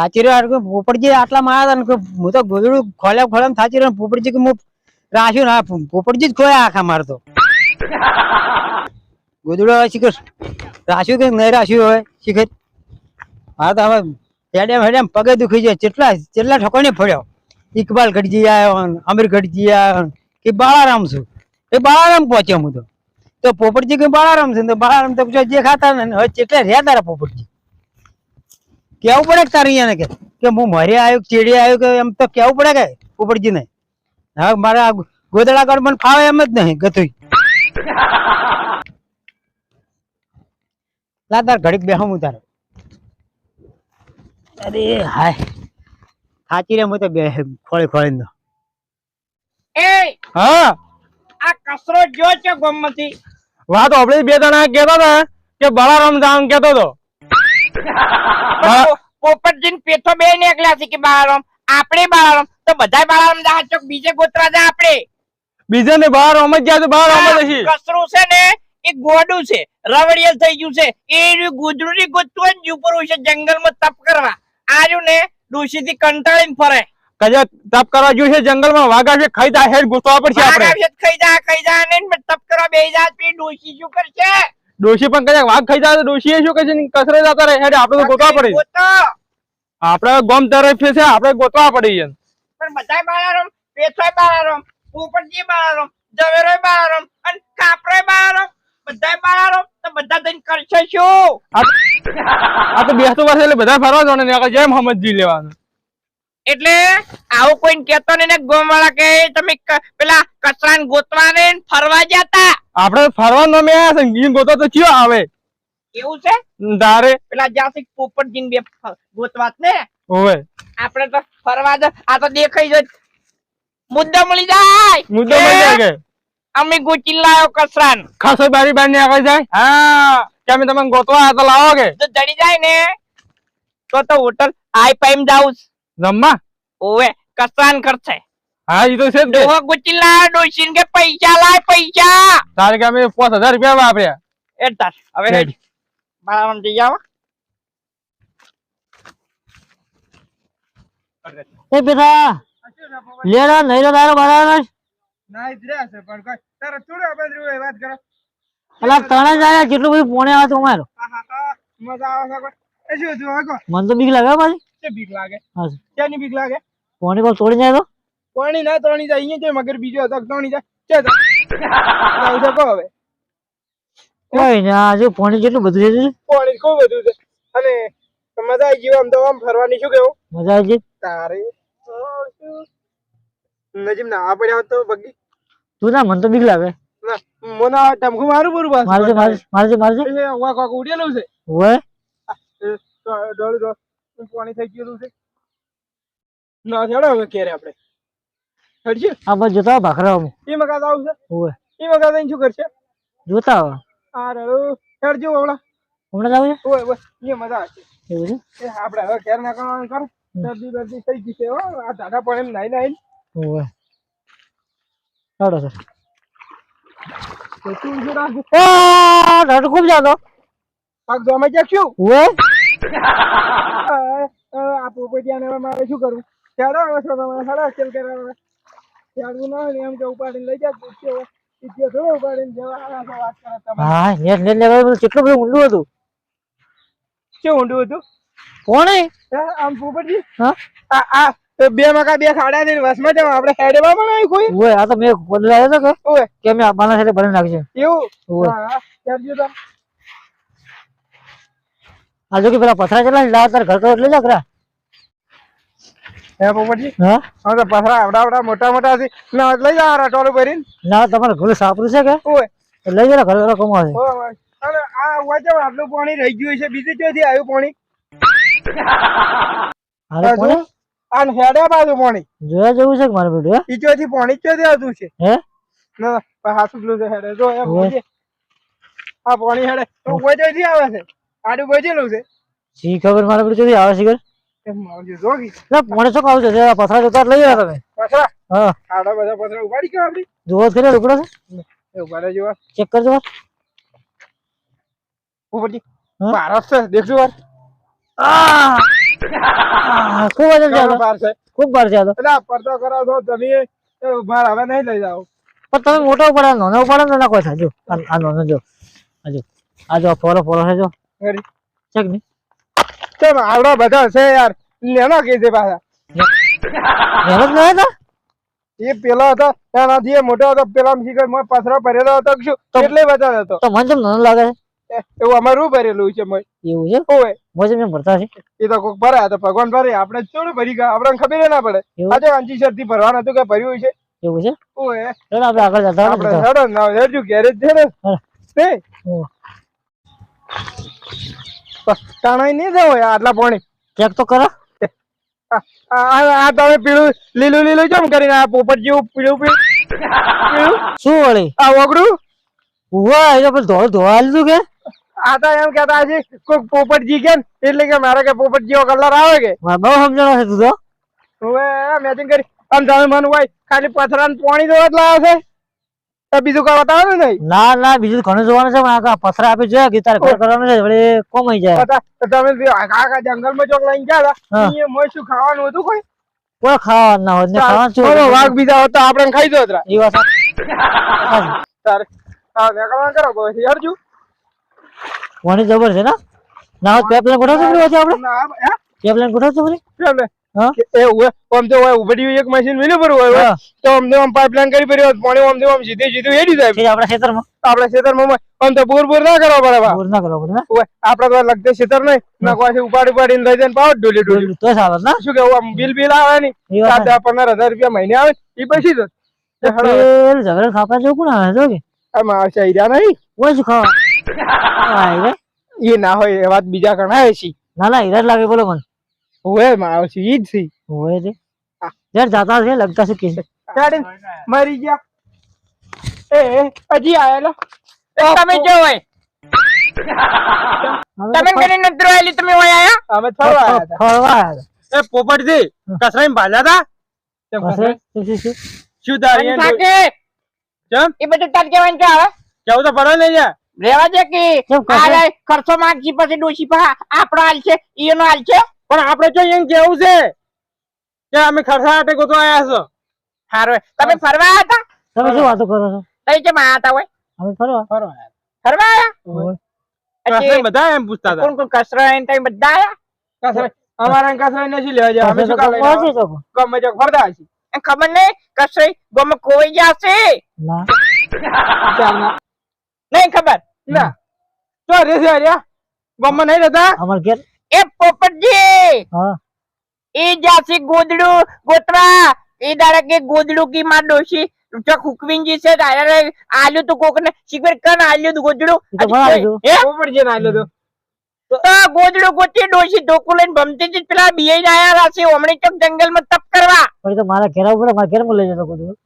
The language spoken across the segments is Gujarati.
હાય રહ્યો પોપટજી આટલા માર્યા હતા ને હું તો ગોદડું ખોલ્યા ખોલ્યા થાચી રે પોપટજી કે હું રાખ્યું ના પોપટજી જ ખોયા આખા મારતો ગોદડું હવે શિખર. રાખ્યું કે નહીં રાખ્યું હવે શિખર. હા તો હવે હેડેમ હેડેમ પગે દુખી જાય. કેટલા કેટલા ઠકોને ફર્યો. ઇકબાલ ગઢજી આવ્યો અમીર ગઢજી આવ્યો ને કે બાળારામ છું. એ બાળારામ પહોંચ્યો હું તો. તો પોપટજી કે બાળારામ છે ને તો બાળારામ તો જે ખાતા ને હવે કેટલા રહ્યા તારા પોપટજી? કેવું પડે કે તારે અહીંયા કે? કે હું મરે આવ્યો ચેડી આવ્યો કે એમ તો કેવું પડે કે ઉપડજી ને હા મારા ગોદડા કાઢ મને ફાવે એમ જ નહીં ગતુઈ લા તાર ઘડીક બેહો હું તારે. અરે હાય. થાચી રે હું તો બે ખોળી ખોળી દો એ હા? આ કસરો જો છે ગોમતી વાત આપણે બે જણા કહેતા હતા કે બળારામ જામ કહેતો હતો. પોપટજી પેથો બે નીકળ્યા છે કે બાળારામ? આપણે બાળારામ. તો બધા બાળારામ જા ચોક બીજે ગોતરા જા આપણે. બીજે ને બહાર રમ જ જાય તો બહાર રમ જ હશે. કસરું છે ને એ ગોડું છે. રવડિયલ થઈ ગયું છે. એ રહ્યું ગુજરું જ ઉપર હોય છે જંગલમાં તપ કરવા. આર્યું ને ડોશી થી કંટાળીને ફરે. કદાચ તપ કરવા જોઈશે જંગલમાં વાઘા છે ખાઈ જા હેડ ગુસ્સવા પડશે આપણે વાઘા છે ખાઈ જા ખાઈ જા ને તપ કરવા બેહી જા પી ડોશી શું કરશે? ડોશી પણ કદાચ વાઘ ખાઈ જાય તો ડોશી શું કહે છે? કસરે જતા રહે. હેડ આપણે તો ગોતવા પડે. આપણે ગોમ તરફ છે આપણે ગોતવા પડે છે. પણ બધાય બાળારમ પેથોય બાળારમ પોપટજી બાળારમ જવેરોય બાળારમ અને કાપરોય બાળારમ. બધાય બાળારમ તો બધા દઈને કરશે શું? આ તો બેસતો વર્ષ એટલે બધા ફરવા જવાનું ને જેમ સમજી લેવાનું. એટલે આવું કોઈ કેતો ને ને ગોમવાળા કે તમે પેલા કચરાને ગોતવા ને ફરવા જતા. આપણે ફરવા મેં આ સંગીત ગોતો તો ચિયો આવે? એવું છે? તારે? પેલા જ્યાંથી પોપટજી બે ગોતવાત ને ઓવે આપણે તો ફરવા જ આ તો દેખાઈ જ મુદ્દો મળી જાય. મુદ્દો મળી જાય કે? અમે ગુચી લાયો કસરાન. ખાસો બારી બાર ને આગળ જાય? હા કે અમે તમે ગોતવા આ તો લાવો કે? તો જડી જાય ને. તો તો હોટલ આઈ પાઈમ જાઉસ જમવા? ઓવે કસરાન કરશે હા એ તો છે જ. ડોહો ગુચી ડોશીન કે પૈસા લાય પૈસા. તારે કે અમે પાંચ હજાર રૂપિયા વાપર્યા એ તાર હવે રેડી. મારા જઈ જાવ એ બેટા લેરા નહીં રે તારો બરાબર અલા તણે જાય કેટલું બધું પોણે આવે તો અમારો? મજા આવે છે એ શું જો મને તો બીક લાગે પાછી. છે બીક લાગે? હા. ક્યાંની બીક લાગે? પોણે પર તોડી જાય તો? પાણી ના તણી જાય અહીંયા છે મગર બીજો હતો તણી જાય. ચે કહો હવે. કોઈ ના આ જો પોણી કેટલું બધું છે. પાણી ખૂબ બધું છે. અને મજા આવી ગયું આમ તો આમ ફરવાની શું કેવું મજા આવી ગઈ? તારે નજીમ ના પડ્યા તો બગી તું ના મને તો બીક લાગે. ના મોના ટમકુ મારું પૂરું બસ મારજે મારજે મારજે મારજે. એ વાક વાક ઉડેલું છે. ઓય ડોળ ડોળ પાણી થઈ ગયેલું છે. ના છેડો હવે ક્યારે આપણે. હડશે આ બસ જોતા આવો ભાખરા અમે એ મકાન આવશે ઓય એ મકાન થઈને શું કરશે જોતા આવો આ રડો હેડજો હમણાં હમણાં જ છે ઓય ઓય એ મજા આવશે એવું છે એ આપણે હવે કેર ના કરવાનું કર દર્દી દર્દી થઈ ગઈ છે હો આ દાદા પણ એમ નાઈ નાઈ ઓય હાડો સર તો તું જો રાખ આ ડર ખૂબ જાતો પાક જોવા માં શું ઓય આ પોપટિયાને હવે મારે શું કરવું ચાલો હવે છો તમારે સાડા ચાલવું ના હોય એમ કે ઉપાડીને લઈ જા પૂછ્યો પૂછ્યો થોડો ઉપાડીને જવા. આયા છો વાત કરે તમે હા નેટ નેટ લેવા કેટલું બધું ઊંડું હતું? કેવું ઊંડું હતું? કોણે? આમ પોપટજી હા? આ આ બે મકા બે ખાડા ને વસમાં જવા આપણે પણ કોઈ? ઓય આ તો મેં બદલાયો હતો કે ઓય. કે મેં આપવાના સાથે ભરી નાખશે. એવું? ઓય. હા હા. ચાલજો તો આ જો કે પેલા પથરા ચલા લાવ તાર ઘર તો એટલે જ અકરા હે પોપટજી? હા? હા તો પાછા આવડા આવડા મોટા મોટા છે. ના લઈ જા રટોલું ભરીને. ના તમારે ઘર સાપરું છે કે? ઓય. લઈ જરા ઘર આ વચ્ચે આટલું પાણી રહી ગયું છે? બીજું ક્યાંથી આવ્યું પાણી? હારે કોને આ હેડે બાજુ પાણી. જોયા જેવું છે કે મારે? ઈચોથી પાણી? ક્યાંથી આવતું છે? હે? ના પણ પેલું છે હેડે. જો એ. આ પાણી હેડે. તો વચ્ચેથી આવે છે? આડું બચેલું છે. શી ખબર મારે ચોથી આવે છે છે? પથરા જોતા લઈ તમે. પથરા? હા. આડા બધા પથરા ઉપાડી ગયો આપડી જોવો ખરી ટુકડો છે. એ ઊભા ચેક કરજો વાર ઉપરથી ભારત છે દેખજો વાર આહ! આહ, ખૂબ વજન છે તો. ભાર છે. ખૂબ ભાર છે તો. એટલે પડતો કરો છો તમે હવે નહીં લઈ જાઓ. પણ તમે મોટો ઉપાડે નાનો ઉપાડે ને નાખો થાય? જો આ નાનો જો. આજો આજો આ જો ફોરો ફોરો છે જો. ચેક છે નહીં કેમ આવડો બધા છે યાર. લેનો કે છે પાછા. મહેનત નહીં હતા એ પેલો હતો એનાથી એ મોટો હતો પેલા શિખરમાં પથરો ભરેલો હતો શું? એટલે બધા હતો. તો મને જેમ નાનો લાગે? એવું અમારું ભરેલું છે મોય. એવું છે? ઓય મોજે જેમ ભરતા છે એ તો કોક ભરાય તો ભગવાન ભરે આપણે થોડું ભરી ગયા આપણને ખબર ના પડે? આજે અંજી શરતી ભરવાનું હતું કે ભર્યું છે? એવું છે? ઓય ચાલો આપણે આગળ જતા આપણે હેડો ના હેડજો ગેરેજ છે ને. તે. ઓહ. નહીં જાવ આટલા પાણી. ચેક તો કરો. આ તમે પીળું લીલું લીલું કેમ કરીને આ પોપટ જેવું પીળું શું વળી? આ ઓગળું? ઉવા એ પેલું ધોળ ધોવા લીધું કે? આ તો એમ કેતા છે કોઈક પોપટજી કે એટલે કે મારે કે પોપટ જેવો કલર આવે કે? બહુ સમજણો છે તું તો. હવે મેચિંગ કરી. આમ તમે મન હોય ખાલી પથરા પાણી દો એટલે આવે છે. બીજું કઈ બતાવવાનું નહીં? ના ના બીજું ઘણું જોવાનું છે પણ આ પથરા આપી કે તારે ઘર કરવાનું છે વળી કોમાઈ જાય. તો તમે આખા જંગલમાં ચોક લઈને ગયા હતા? મોય શું ખાવાનું હતું કોઈ? કોઈ ખાવાનું ના હોય ખાવાનું શું વાઘ બીજા હોત આપણે ખાઈ દો એ વાત. તારે હા. નીકળવાનું કરો પછી હરજુ. પાણી જબર છે ને? ના પેપલાઈન ગોઠવશું આપણે? ના પેપલાઈન ગોઠવશું ઉવે આમ તો હોય એક મશીન મિલ્યું પર હોય તો અમને આમ પાઇપલાઇન કરી પડી હોત પાણી આમ આમ સીધે સીધું હેડી જાય. આપણા ખેતરમાં? આપણે ખેતરમાં આમ તો બોર બોર ના કરવા પડે બોર ના કરવો પડે ને? તો લગતે ખેતર નહીં. ના કોઈ ઉપાડી ઉપાડીને લઈ જાય પાવ ડોલી ડોલી તો સારું ના? શું કેવું આમ બિલ બિલ આવે ની સાત દસ પંદર હજાર રૂપિયા મહિને આવે એ પછી તો પેલું ખાપા જેવું કોણ આવે જો કે? આમાં આવશે હીરા નહીં? ઓય શું ખાવા? એ ના હોય એ વાત બીજા ઘણા છે. ના ના હીરા લાગે બોલો મને. હોયમાં આવશે ઈ જ છે? હોય રે યાર જાતા છે લગતા છે કે? ગાડી મરી ગયા. એ હજી આયેલો. તમે જો હોય. તમે કને નત્ર આયેલી તમે હોય આયા? અમે ફરવા આયા ફરવા આયા એ પોપટજી કસરાઈ ભાલ્યા હતા? હતા. પછી શું શું શું? શું તારી અને થાકે? કેમ એ બધું તાર કેવાનું કે આવે? કેવું તો ભરો ને યાર રેવા દે કે? આ રે ખર્ચો માંગી પછી ડોશી પા આપણો હાલ છે ઈનો હાલ છે? પણ આપણે જો એમ કેવું છે કે અમે ખરસાટે ગોતો આયા છો. હારો તમે ફરવા આયા હતા? તમે શું વાતો કરો છો? તઈ કેમ આયા હતા હોય? અમે ફરવા. ફરવા આયા. કસરાઈ પછી બધા એમ પૂછતા હતા. કોણ કોણ કસરો એને તઈ બધા આયા? કસરે. અમારા કસરે નથી લેવા જાય અમે શું કામ શકો. ગમે તે ફરતા હશે. ખબર નહીં કસરો ગમે કોઈ જશે ના. નહીં ખબર? ના. તો રે રે ગમે નહીં રહેતા? અમાર ઘેર એ પોપટજી હા. એ જાશે ગોદડું ગોતરા એ દાડા કે ગોદડું કી માં ડોશી ચોક હુકવીનજી છે તારે આલ્યું તું કોકને. શીખર કન આલ્યું તો ગોદડું? એ તો ભણાવી દીધું. હે? પોપટ જે ના આલ્યો તો. તો ગોદડું ગોતી ડોશી ધોકું લઈને ભમતી જ પેલા બીઆઈ આયા રાશે હમણે ચોક જંગલમાં તપ કરવા. પછી તો મારા ઘેર આવવું મારા ઘેર લઈ જતો બધું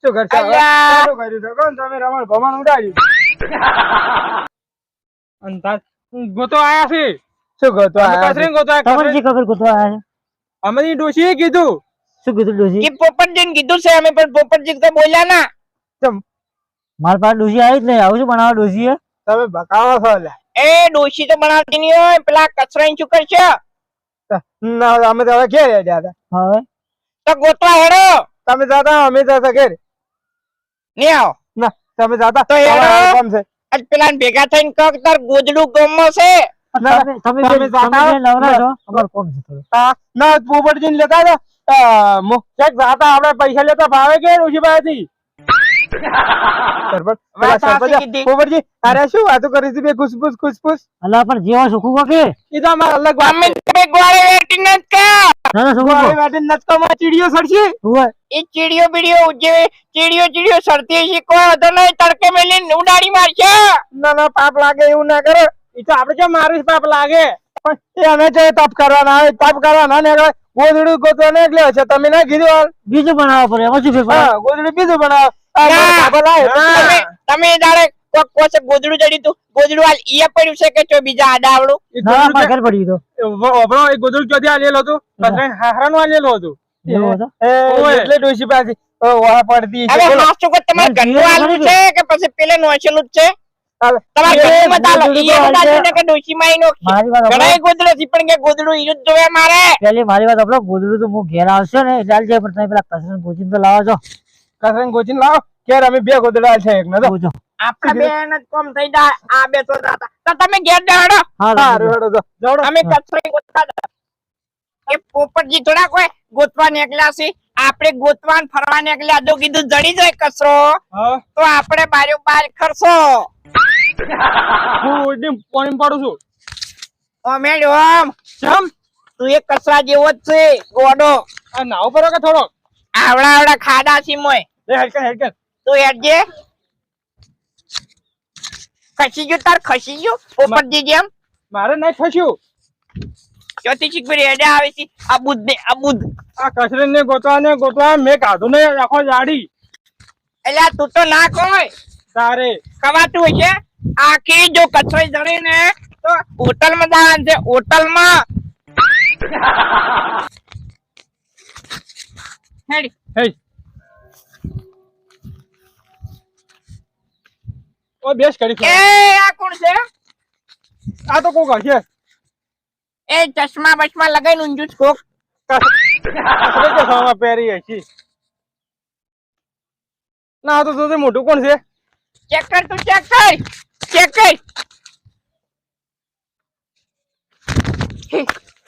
શું કરશે હવે? અલ્યા. શું કર્યું તો કોણ? તમે રમણ ભમણ ઉડાડ્યું. ગોતો આયા છે. શું કહો તો અમે આ? કસરીને ગોતો તમને જે ખબર ગોતવા આવ્યા છે. અમે ડોશીએ કીધું. શું કીધું ડોશી એ પોપટજીને કીધું છે અમે પણ પોપટજી તો બોલ્યા ના. મારા પાસે ડોશી આવી જ નહીં. આવું શું બનાવવા ડોશી તમે બકાવો છો એ ડોશી તો બનાવતી નહીં હોય પેલા કચરા શું કરશે? ના અમે તો હવે ઘેર હેડ્યા હતા. હવે? તો ગોતવા હેડો. તમે જાતા અમે જતા ઘેર. નહીં આવો. ના તમે જાતા. તો હેડો. આજ પેલા ભેગા થઈને કક તાર ગોદડું ગમશે છે. ના, તમે તમે તમે બે- જાતા તમે બે નવરા ના. છો? અમારે કોમ છે થોડું. આ, ના પોપટજી લેતા હતા આ, મો- ક્યાંક જાતા આપણે પૈસા લેતા ભાવે કે ઋષિભાઈ સરપંચ પેલા વાત સાચી સરપંચ કીધી. પોપટજી અરે શું વાતો કરી હતી બે ખુશપુસ ખુશપુસ અલા પણ જેવા સુખું કોકે? એ તો અમારે અલગ વાત અમે તમે ગોળે વેટી નથી કા ના ના સુખું મારી માટે નચકામાં ચીડીઓ સડશે હોય. એ ચીડિયો બીડિયો જે ચીડિયો ચીડિયો સરતી હશે કોઈ હતો તડકે મેલીને ઉડાડી મારશે. ના ના પાપ લાગે એવું ના કરો. એ તો આપણે કેમ મારું પાપ લાગે પણ અમે છે તપ કરવાના આવે તપ કરવાના ને ગોદડું ગોતવા ને એટલે છે તમે ના કીધું. બીજું બનાવો પડે એમાં શું ફેર પડે? ગોદડું બીજું બનાવો. તમે દાડે કોક ગોદડું તું ગોદડું હાલ ઈએ પડ્યું છે કે ચો બીજા આડા આવડું ના મારા ઘેર પડી ગયું કે- એ ગોદડું ક્યાંથી આલેલું હતું કસરાઈ હાહરાનું આલેલું હતું એવું હતું? એ, ઓય. એટલે ડોશી પાસે પડતી છે. હવે બોલો. કો તમારે ઘરનું આલું છે કે પછી પેલે નોચેલું જ છે આપણો બે ગોદડા છે એક ને તો. પૂછો બેન જ કોમ થઈ જાય આ બે તો તો તમે ઘેર બેહડો હા હેડો તો જાવડો અમે કચરો ગોતતા એ પોપટજી થોડા કોઈ ગોતવા નીકળ્યા છે. આપણે ગોતવા ફરવા નીકળ્યા તો કીધું જડી જાય કચરો તો આપણે બાર્યો બાર ખરશો. હું ઉડીને પાણી પાડું છું. ઓ મેડમ જમ. તું એક કસરા જેવો જ છે ગોડો. આ નાવ પડો કે થોડો આવડા આવડા ખાડા છે મોય. લે હેડકન હેડકન. તું હેડજે ખસી ગયો તાર ખસી ગયો? પોપટજી જેમ મારે નહીં ફસ્યું ચોથી શીખવી હેડે આવે છે. આ બુદ્ધ ને આ બુદ્ધ આ કચરે ને ગોતવા ને ગોતવા મેં કાઢું ને આખો જાડી. એટલે તું તો ના કોઈ તારે. કવાતું હશે આખી જો કચરાઈ જડી ને તો હોટલમાં જવાનું છે. હોટલમાં હેડ. ઓ બેસ કરી એ આ કોણ છે? આ તો કોક હશે. એ ચશ્મા બસમા લગાઈને ઊંજું જ કોક. પહેરી હશે. ના આ તો સૌથી મોટું કોણ છે? ચેક કર તું ચેક કર. ચેક કર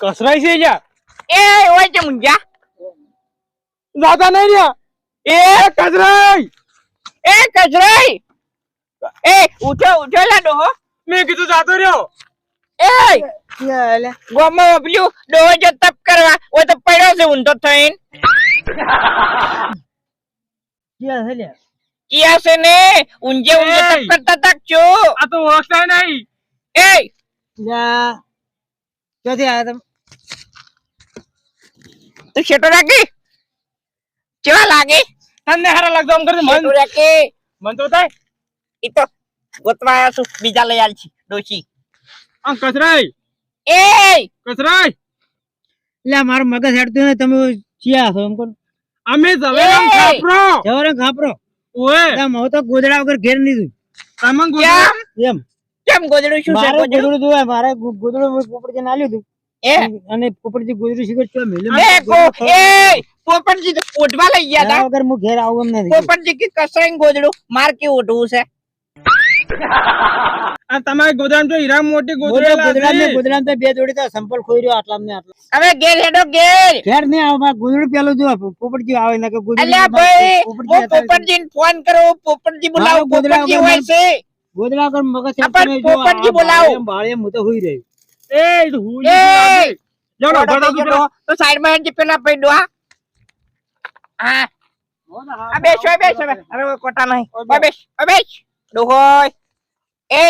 કસરાઈ છે જા એ ઓય તે મુંજા. દાદા નહીં રહ્યા એ કચરાઈ. એ કસરાઈ એ ઉઠો ઉઠો લા ડોહો. મેં કીધું જાતો રહ્યો. એ ગોમાં પેલું ડોહો જો તપ કરવા. ઓ તો પડ્યો છે ઊંધો થઈને. ક્યાં છે લ્યા? કિયા છે ને? કરતા તક છો. આ તો ઓળખતા નહીં. એ જા. ક્યાંથી આયા તમે? તું શેટો રાખી? કેવા લાગે? તને હારા લાગતો આમ કરી મન રાખે. મન તો થાય. ઈ તો ગોતવા આયા છું. બીજા લઈ આલ છી. ડોશી. આ કચરાઈ એ કચરાઈ લે મારો મગજ હેડતું ને તમે ચિયા છો એમ કોણ? અમે જવેરામ! ખાપરો. જવેરામ ખાપરો. લ્યા, હું? તો ગોદડા વગર ઘેર નહીં. તમન કેમ? એમ. કેમ ગોદડું શું છે મારે ગોદડું? ગોદડું મારે ગોદડું પોપટજીને ના હતું એ? અને પોપટજી ગોદડું શીખર ચો મેલ્યું એ કો એ પોપટજી તો ઓઢવા લઈ ગયા એના વગર હું ઘેર આવું એમ નથી. પોપટજી કે કસરાઈ ગોદડું? માર કે ઓઢવું છે? તમારે ગોદામ તો હીરા મોટી ગોદડા ગોદરેલા ગોદડા છે. ને ગોદડા તો બે જોડી તો સંપલ ખોઈ રહ્યો આટલા ને આટલા હવે ઘેર હેડો ઘેર ઘેર નહીં આવે મારે ગોદડું પેલું જો પોપટજી આવે ને કે ગોદડું અલ્યા ભાઈ પોપટજી હું હતા. પોપટજી ફોન કરો પોપટજી બોલાવો મારો ગોદડા પોપટજી વગર હોય મને- છે ગોદડા વગર મગજ આ પણ હેડતું નહીં. જો પોપટજી આ બોલાવો. ભાળે ભાળે હું તો હુઈ રહ્યો એ તો હુઈ એ! લાગે. જાઓ, ઓર્ડર ઊભા થઈ થા તું ગયો તો સાઈડમાં હેડજે પેલા પૈડો હા હા આ બેસ હોય બેસ હવે અરે કોટા નહીં ઓય બેસ ઓય બેસ ડોહોય એ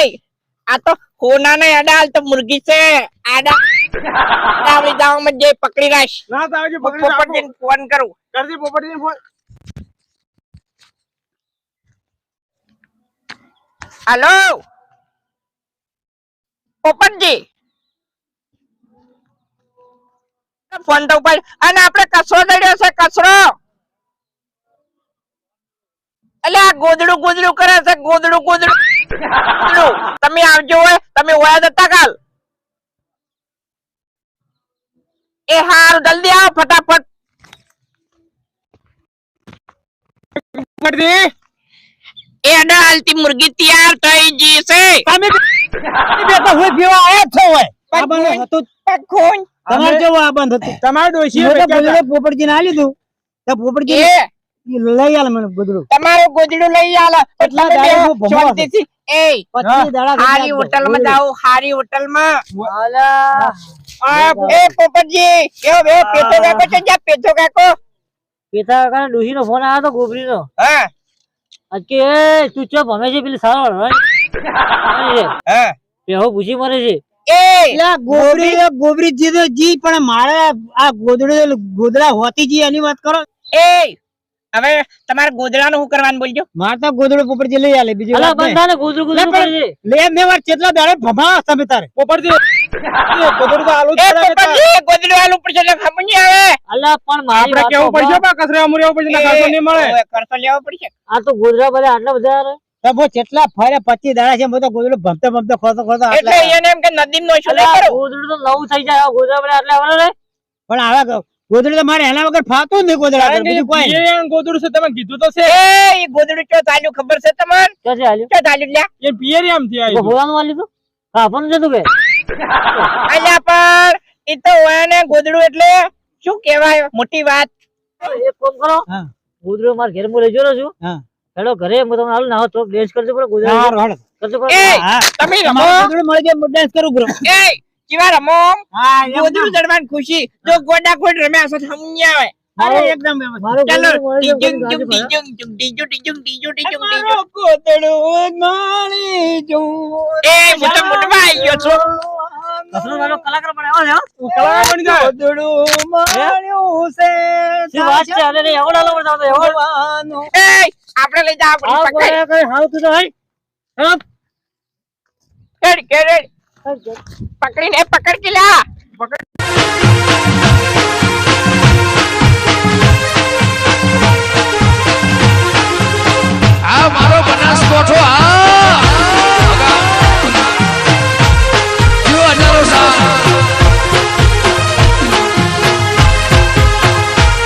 આ તો હોના ને અડાલ તો મુર્ગી છે. આડા આવડી મત જે પકડી રાખ ના તો આવજે પકડી રાખો. પોપટજીને ફોન કરું. કરજે પોપટજીને ફોન. હેલો? પોપટજી. ફોન તો ઉપર અને આપણે કચરો દડ્યો છે કચરો. એટલે આ ગોદડું ગોદડું કરે છે ગોદડું ગોદડું. તમે આવજો તમે ઓયા જતા કાલ એ હાલ જલ્દી આવો ફટાફટ. પોપટજી, એ અડાલતી મુર્ગી તૈયાર થઈ ગઈ છે. તમે બે તો હુઈ પીવા આયા છો હોય આ પણ બંધ હતું તમારે કેવું આ બંધ હતું. તમારે પોપટજીને આલ્યું હતું. તો પોપટજી એ લઈ આલે મને ગોદડું. તમારું ગોદડું લઈ આલે. એટલા દાડે હું એ પછી દાડા હારી હોટલમાં. જાઓ હારી હોટલમાં. અલા આ એ પોપટજી કેવો બે પેટો કાકો છે જા પેટો કાકો. પેટા કાકા ડોશી નો ફોન આવ્યો તો ગોબરી નો હા. અજકે એ તું ચો ભમે છે પેલી સારો હે. પેહો પૂછી મરે છે. ગોબરી ગોબરી જી તો જી પણ મારે આ ગોદડું ગોદડા હોતી જી એની વાત કરો. એ હવે તમારે ગોદડાનું શું કરવાનું બોલજો? મારે તો ગોદડું પોપટજી લઈ આલે બીજું અલા. બંધા કરે લે મેં વાર કેટલા દાડે ભમા તમે તારે. પોપટજી એ ગોદડું તો આલુ પડે બેટા. ગોદડું આલું પડશે એટલે ખબર નહીં આવે. અલા પણ મારી આપણે કેવું પડશે બા? કચરે અમરે એવું પડશે ને કરતો નહીં મળે. કરતો લેવો પડશે. આ તો ગોદરા બધા આટલા બધા રે કેટલા ફરે પચીસ દાડા છે તો ગોદડું ભમતો ભમતો ખોતો ખોતો એટલે એને એમ કે નદીમ નો શું કરો. ગોદડું તો નવું થઈ જાય ગોદડા એટલે હવે રે. પણ આવા ગોદડું મારે એના વગર ફાતું નહીં ગોદડા કારણ બીજું કોઈ નહીં. ગોદડું છે તમે કીધું તો છે. એ ઈ ગોદડું ચો ચાલ્યું ખબર છે તમને? ક્યાં છે હાલ્યું? ચો ચાલ્યું લ્યા? એ પિયરિયમથી આવ્યું. ભોવાનું વાલી તું? કાપવાનું જતું કે? અલ્યા પણ ઈ તો ઓયાને ગોદડું એટલે શું કહેવાય મોટી વાત. એક કામ કરો. ગોદડું મારા ઘેર હું લઈ જતો છું. હા. હેડો ઘરે હું તમને નાહો તો ડેન્સ કરજો ગોદડા હાલો. કરજો એ તમે રમો. ગોદડું મળી જાય ડેન્સ કરું. એ કેવા રમો? ગોદડું ચડવાની ખુશી. જો ગોડા ખોડ રમ્યા તો સમજી આવે. અરે, એકદમ વ્યવસ્થિત. મારું ચાલો ગોદડું ટીજુંગ ટીજુંગ. એ મોટા મોટમાં આવી ગયો છો. કલાકાર છે કલાકાર બની છે શું વાત છે? અરે પડતો એ આપણે લઈ જા આપણી પકડ હાવ તું તો હઈ હેડો. રેડ કે રેડ. પકડીને પકડ કે લા પકડ